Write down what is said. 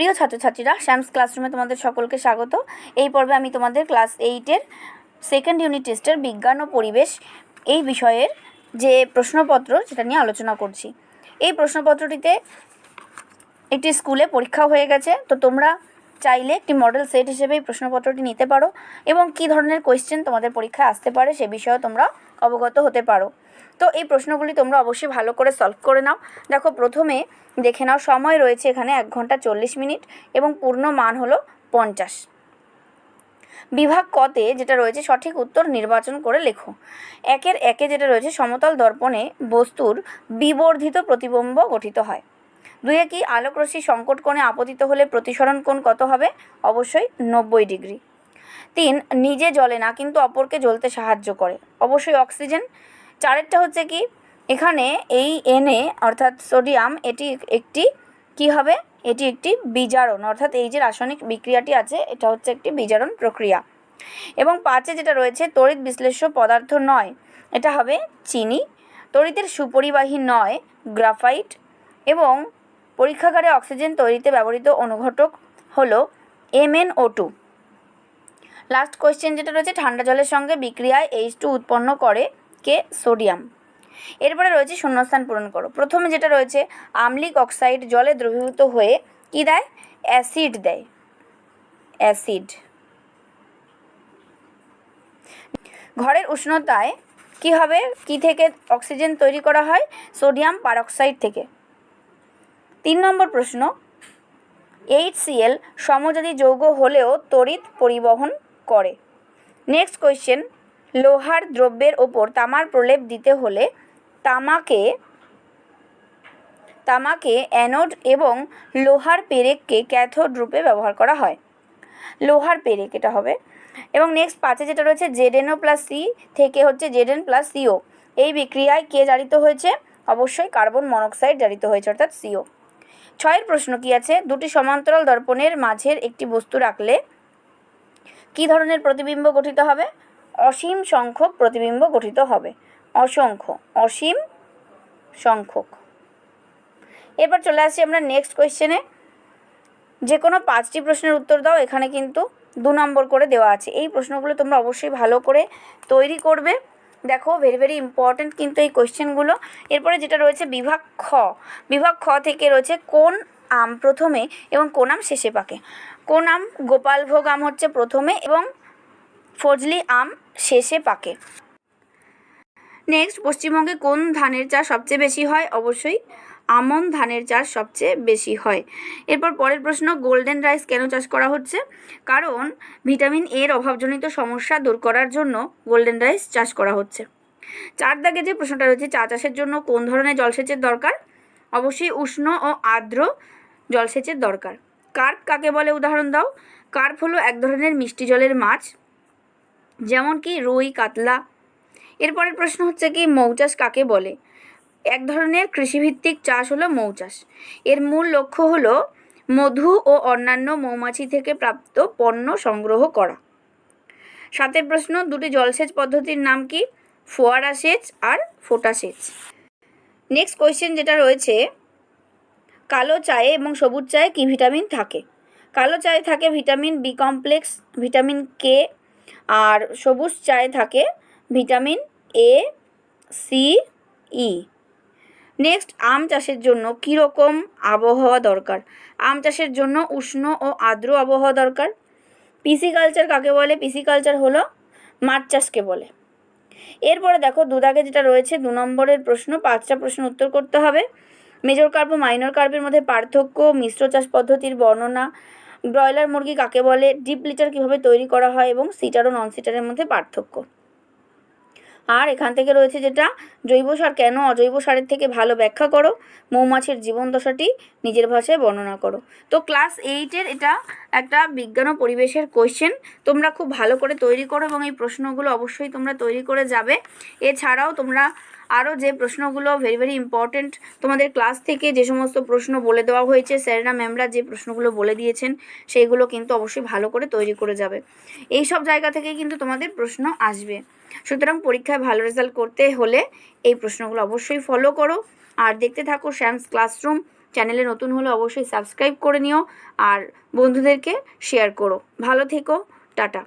প্রিয় ছাত্রছাত্রীরা, শ্যামস ক্লাসরুমে তোমাদের সকলকে স্বাগত। এই পর্বে আমি তোমাদের ক্লাস এইটের সেকেন্ড ইউনিট টেস্টের বিজ্ঞান ও পরিবেশ এই বিষয়ের যে প্রশ্নপত্র, সেটা নিয়ে আলোচনা করছি। এই প্রশ্নপত্রটিতে একটি স্কুলে পরীক্ষা হয়ে গেছে। তো তোমরা চাইলে একটি মডেল সেট হিসেবে এই প্রশ্নপত্রটি নিতে পারো এবং কী ধরনের কোয়েশ্চেন তোমাদের পরীক্ষায় আসতে পারে সে বিষয়েও তোমরা অবগত হতে পারো। তো এই প্রশ্নগুলি তোমরা অবশ্যই ভালো করে সলভ করে নাও। দেখো, প্রথমে দেখে নাও, সময় রয়েছে এখানে এক ঘণ্টা চল্লিশ মিনিট এবং পূর্ণ মান হলো পঞ্চাশ। বিভাগ কতে যেটা রয়েছে সঠিক উত্তর নির্বাচন করে লেখো। একের একে যেটা রয়েছে সমতল দর্পণে বস্তুর বিবর্ধিত প্রতিবিম্ব গঠিত হয়। দুয়ে কি আলোকরশ্মি সংকট কোণে আপতিত হলে প্রতিসরণ কোণ কত হবে? অবশ্যই নব্বই ডিগ্রি। তিন, নিজে জ্বলে না, কিন্তু অপরকে জ্বলতে সাহায্য করে। অবশ্যই অক্সিজেন। চারেরটা হচ্ছে কি, এখানে এই এনে অর্থাৎ সোডিয়াম, এটি একটি কি হবে? এটি একটি বিজারণ। অর্থাৎ এই যে রাসায়নিক বিক্রিয়াটি আছে, এটা হচ্ছে একটি বিজারণ প্রক্রিয়া। এবং পাঁচে যেটা রয়েছে, তড়িৎ বিশ্লেষ্য পদার্থ নয়। এটা হবে চিনি। তড়িতের সুপরিবাহী নয়, গ্রাফাইট। এবং পরীক্ষাগারে অক্সিজেন তৈরিতে ব্যবহৃত অনুঘটক হলো এমএনও টু। লাস্ট কোয়েশ্চেন যেটা রয়েছে, ঠান্ডা জলের সঙ্গে বিক্রিয়ায় এইচ টু উৎপন্ন করে কে? সোডিয়াম এরপরে রয়েছে শূন্যস্থান পূরণ করো। প্রথমে যেটা রয়েছে, আম্লিক অক্সাইড জলে দ্রবীভূত হয়ে কী দেয়? অ্যাসিড দেয়। অ্যাসিড ঘরের উষ্ণতায় কি হবে? কি থেকে অক্সিজেন তৈরি করা হয়? সোডিয়াম পারক্সাইড থেকে। তিন নম্বর প্রশ্ন এইচ সিএল সমযোজী যৌগ হলেও তড়িৎ পরিবহন করে। নেক্সট কোয়েশ্চেন লোহার দ্রব্যের ওপর তামার প্রলেপ দিতে হলে তামাকে তামাকে অ্যানোড এবং লোহার পেরেককে ক্যাথোড রূপে ব্যবহার করা হয়। লোহার পেরেক এটা হবে। এবং নেক্সট পাঁচে যেটা রয়েছে জেডেনও প্লাস সি থেকে হচ্ছে জেডেন প্লাস সিও এই বিক্রিয়ায় কে জারিত হয়েছে? অবশ্যই কার্বন মনোক্সাইড জারিত হয়েছে, অর্থাৎ সিও ছয়ের প্রশ্ন কি আছে? দুটি সমান্তরাল দর্পণের মাঝের একটি বস্তু রাখলে কী ধরনের প্রতিবিম্ব গঠিত হবে? অসীম সংখ্যক প্রতিবিম্ব গঠিত হবে। অসংখ্য, অসীম সংখ্যক। এরপর চলে আসছি আমরা নেক্সট কোয়েশ্চেনে যে কোনো পাঁচটি প্রশ্নের উত্তর দাও, এখানে কিন্তু দু নম্বর করে দেওয়া আছে। এই প্রশ্নগুলো তোমরা অবশ্যই ভালো করে তৈরি করবে। দেখো ভেরি ভেরি ইম্পর্ট্যান্ট কিন্তু এই কোয়েশ্চেনগুলো এরপরে যেটা রয়েছে বিভাগ খ। বিভাগ খ থেকে রয়েছে কোন আম প্রথমে এবং কোন আম শেষে পাকে। কোন আম গোপালভোগ আম হচ্ছে প্রথমে এবং ফজলি আম শেষে পাকে। নেক্সট পশ্চিমবঙ্গে কোন ধানের চাষ সবচেয়ে বেশি হয়? অবশ্যই আমন ধানের চাষ সবচেয়ে বেশি হয়। এরপর পরের প্রশ্ন, গোল্ডেন রাইস কেন চাষ করা হচ্ছে? কারণ ভিটামিন এর অভাবজনিত সমস্যা দূর করার জন্য গোল্ডেন রাইস চাষ করা হচ্ছে। চার দাগে যে প্রশ্নটা রয়েছে, চা চাষের জন্য কোন ধরনের জলসেচের দরকার? অবশ্যই উষ্ণ ও আর্দ্র জলসেচের দরকার। কার্প কাকে বলে? উদাহরণ দাও। কার্প হলো এক ধরনের মিষ্টি জলের মাছ যেমন কি রুই, কাতলা। এরপরের প্রশ্ন হচ্ছে কি মৌচাষ কাকে বলে? এক ধরনের কৃষিভিত্তিক চাষ হলো মৌচাষ এর মূল লক্ষ্য হলো মধু ও অন্যান্য মৌমাছি থেকে প্রাপ্ত পণ্য সংগ্রহ করা। সাতের প্রশ্ন, দুটি জলসেচ পদ্ধতির নাম কি? ফোয়ারা সেচ আর ফোটা সেচ। নেক্সট কোয়েশ্চেন যেটা রয়েছে, কালো চায়ে এবং সবুজ চায়ে কি ভিটামিন থাকে? কালো চায়ে থাকে vitamin B complex, vitamin K, আর সবুজ চায়ে থাকে vitamin A, C, E. Next আম চাষের জন্য কীরকম আবহাওয়া দরকার? আম চাষের জন্য উষ্ণ ও আর্দ্র আবহাওয়া দরকার। পিসিকালচার কাকে বলে? পিসিকালচার হলো মাছ চাষকে বলে। এরপরে দেখো দুদাগে যেটা রয়েছে, দু নম্বরের প্রশ্ন, পাঁচটা প্রশ্ন উত্তর করতে হবে। মেজর কার্প মাইনর কার্পের মধ্যে পার্থক্য, মিশ্র চাষ পদ্ধতির বর্ণনা, ব্রয়লার মুরগি কাকে বলে, ডিপ লিটার কীভাবে তৈরি করা হয় এবং সিটার ও নন সিটারের মধ্যে পার্থক্য। আর এখান থেকে রয়েছে যেটা, জৈব সার কেন অজৈব সারের থেকে ভালো ব্যাখ্যা করো? মৌমাছির জীবন দশাটি নিজের ভাষায় বর্ণনা করো। তো ক্লাস এইটের এটা একটা বিজ্ঞান ও পরিবেশের কোয়েশ্চেন তোমরা খুব ভালো করে তৈরি করো এবং এই প্রশ্নগুলো অবশ্যই তোমরা তৈরি করে যাবে। এছাড়াও তোমরা আরও যে প্রশ্নগুলো ভেরি ভেরি ইম্পর্ট্যান্ট তোমাদের ক্লাস থেকে যে সমস্ত প্রশ্ন বলে দেওয়া হয়েছে, স্যারেরা ম্যামরা যে প্রশ্নগুলো বলে দিয়েছেন, সেইগুলো কিন্তু অবশ্যই ভালো করে তৈরি করে যাবে। এই সব জায়গা থেকে কিন্তু তোমাদের প্রশ্ন আসবে। সুতরাং পরীক্ষায় ভালো রেজাল্ট করতে হলে এই প্রশ্নগুলো অবশ্যই ফলো করো। আর দেখতে থাকো শ্যামস ক্লাসরুম চ্যানেলে নতুন হলে অবশ্যই সাবস্ক্রাইব করে নিও। আর বন্ধুদেরকে শেয়ার করো। ভালো থেকো। টাটা।